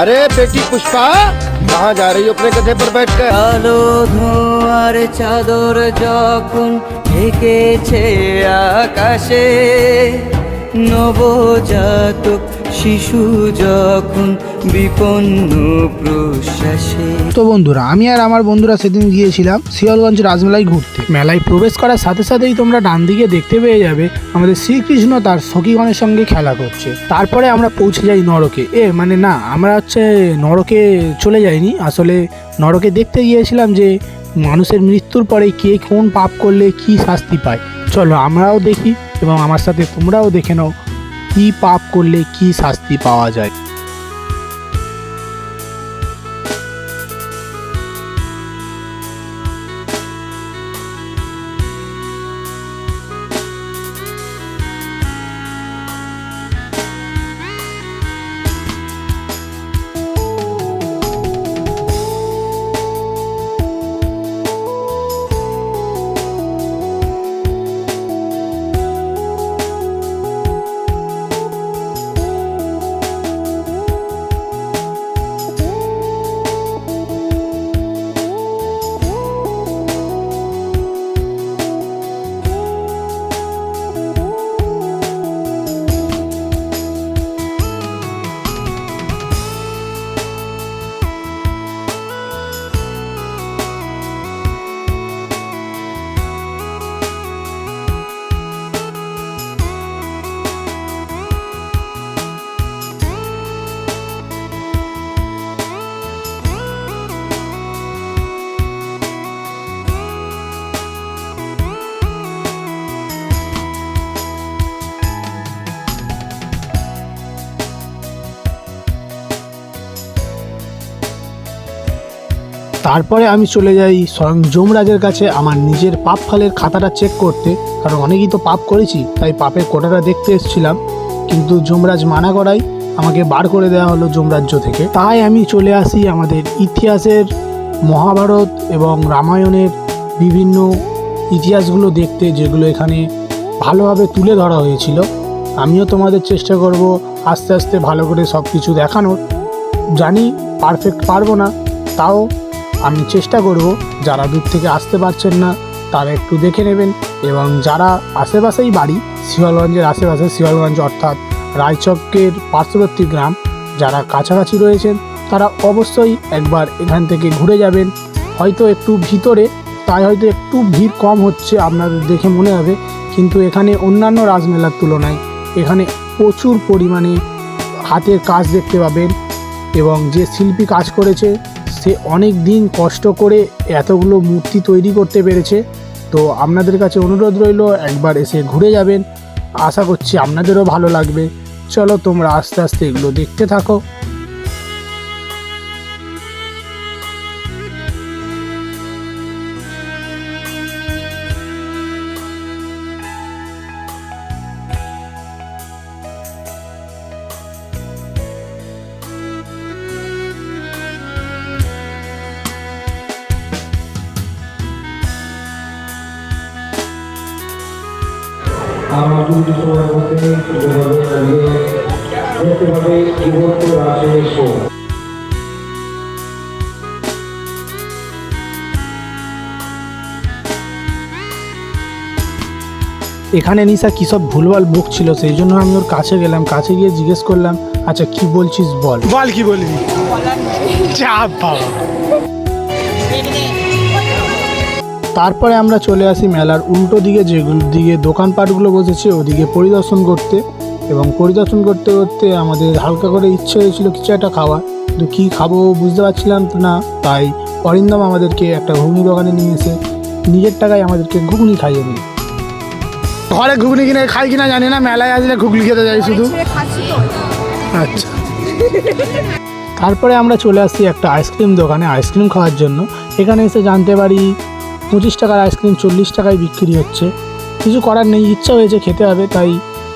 अरे बेटी पुष्पा कहाँ जा रही हो अपने गधे पर बैठकर কালো ধোঁয়ার চাদর যখন ঢেকেছে আকাশে নবজাতক শিশু যখন বিপন্ন প্রশ্বাসে। তো বন্ধুরা, আমি আর আমার বন্ধুরা সেদিন গিয়েছিলাম শিয়ালগঞ্জ রাজমেলায় ঘুরতে। মেলায় প্রবেশ করার সাথে সাথেই তোমরা ডান দিকে দেখতে পেয়ে যাবে আমাদের শ্রীকৃষ্ণ তার সখীগণের সঙ্গে খেলা করছে। তারপরে আমরা পৌঁছে যাই নরকে। এ মানে না, আমরা হচ্ছে নরকে চলে যাইনি। আসলে নরকে দেখতে গিয়েছিলাম যে মানুষের মৃত্যুর পরে কে কোন পাপ করলে কি শাস্তি পায়। চলো আমরাও দেখি এবং আমার সাথে তোমরাও দেখে নাও পাপ করলে কি শাস্তি পাওয়া যায় তারপরে আমি চলে যাই স্বয়ং যমরাজের কাছে আমার নিজের পাপ ফালের খাতাটা চেক করতে। কারণ অনেকেই তো পাপ করেছি, তাই পাপের কোটাটা দেখতে এসেছিলাম। কিন্তু যমরাজ মানা করাই আমাকে বার করে দেওয়া হলো যমরাজ্য থেকে। তাই আমি চলে আসি আমাদের ইতিহাসের, মহাভারত এবং রামায়ণের বিভিন্ন ইতিহাসগুলো দেখতে, যেগুলো এখানে ভালোভাবে তুলে ধরা হয়েছিল। আমিও তোমাদের চেষ্টা করব আস্তে আস্তে ভালো করে সব কিছু দেখানোর। জানি পারফেক্ট পারব না, তাও আমি চেষ্টা করব যারা দূর থেকে আসতে পারছেন না, তারা একটু দেখে নেবেন এবং যারা আশেপাশেই বাড়ি, শিয়ালগঞ্জের আশেপাশে, শিয়ালগঞ্জ অর্থাৎ রায়চকের পার্শ্ববর্তী গ্রাম, যারা কাছাকাছি রয়েছেন, তারা অবশ্যই একবার এখান থেকে ঘুরে যাবেন। হয়তো একটু ভিতরে, তাই হয়তো একটু ভিড় কম হচ্ছে আপনাদের দেখে মনে হবে, কিন্তু এখানে অন্যান্য রাজমেলার তুলনায় এখানে প্রচুর পরিমাণে হাতের কাজ দেখতে পাবেন এবং যে শিল্পী কাজ করেছে সে অনেক দিন কষ্ট করে এতগুলো মূর্তি তৈরি করতে পেরেছে। তো আপনাদের কাছে অনুরোধ রইল, একবার এসে ঘুরে যাবেন। আশা করছি আপনাদেরও ভালো লাগবে। চলো তোমরা আস্তে আস্তে এগুলো দেখতে থাকো। এখানে নিশা কী সব ভুলভাল বুক ছিল, সেই জন্য আমি ওর কাছে গেলাম। কাছে গিয়ে জিজ্ঞেস করলাম আচ্ছা কি বলছিস বল? বল কি বলবি? চাপ বাবা। তারপরে আমরা চলে আসি মেলার উল্টো দিকে যেগুলো দিকে দোকানপাটগুলো বসেছে ওদিকে পরিদর্শন করতে। এবং পরিদর্শন করতে করতে আমাদের হালকা করে ইচ্ছে হয়েছিল কিছু একটা খাওয়া কিন্তু কী খাব বুঝতে পারছিলাম না তাই অরিন্দম আমাদেরকে একটা ঘুগনি দোকানে নিয়ে এসে নিজের টাকায় আমাদেরকে ঘুগনি খাইয়ে নিই ঘরে ঘুগনি কিনে খাই কিনা জানি না মেলায় আসলে ঘুগনি খেতে যাই শুধু। আচ্ছা। তারপরে আমরা চলে আসছি একটা আইসক্রিম দোকানে আইসক্রিম খাওয়ার জন্য। এখানে এসে জানতে পারি পঁচিশ টাকার আইসক্রিম চল্লিশ টাকায় বিক্রি হচ্ছে। কিছু করার নেই, ইচ্ছা হয়েছে খেতে হবে, তাই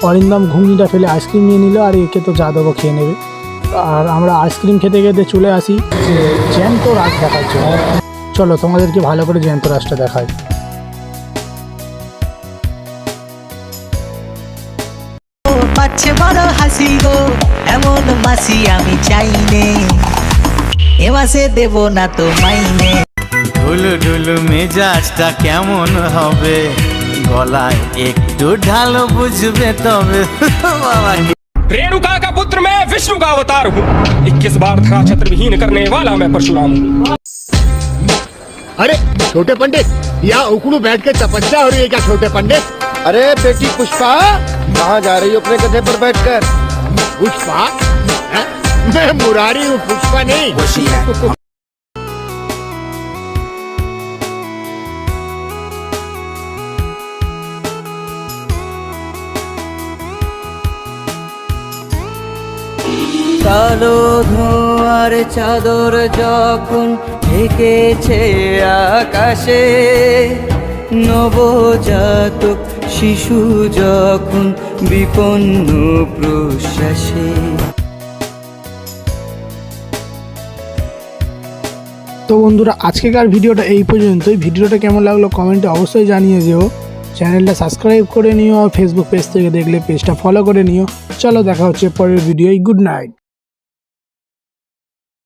অরিন্দম ঘুগনিটা ফেলে আইসক্রিম নিয়ে নিল আর একে তো যা দেবো খেয়ে নেবে। আর আমরা আইসক্রিম খেতে খেতে চলে আসি যে জ্যান্ত রাস দেখার জন্য। চলো, তোমাদেরকে ভালো করে জ্যান্ত রাসটা দেখাই। পাচ্ছে বড় হাসি গো, এমন মাসি আমি চাইনে মাসে দেব না তো মাইনে ঢুলু ঢুলু মেজাজটা কেমন হবে গলায় একটু ঢালো বুঝবে তবে বাবা रेणुका का पुत्र मैं विष्णु का अवतार हूँ इक्कीस बार धरा छत्र विहीन करने वाला मैं परशुराम हूँ अरे छोटे पंडित यहाँ उकड़ू बैठ के तपस्या हो रही है क्या छोटे पंडित अरे बेटी पुष्पा कहाँ जा रही हो अपने गधे पर बैठकर पुष्पा हैं? मैं मुरारी हूँ पुष्पा नहीं কালো ধোঁয়ার চাদর যখন ঢেকেছে আকাশে, নবজাতক শিশু যখন বিপন্ন প্রশ্বাসে। তো বন্ধুরা, আজকেকার ভিডিওটা এই পর্যন্তই। ভিডিওটা কেমন লাগল কমেন্টে অবশ্যই জানিয়ে যেও চ্যানেলটা সাবস্ক্রাইব করে নিও আর ফেসবুক পেজ থেকে দেখলে পেজটা ফলো করে নিও। চলো দেখা হচ্ছে পরের ভিডিওই গুড নাইট।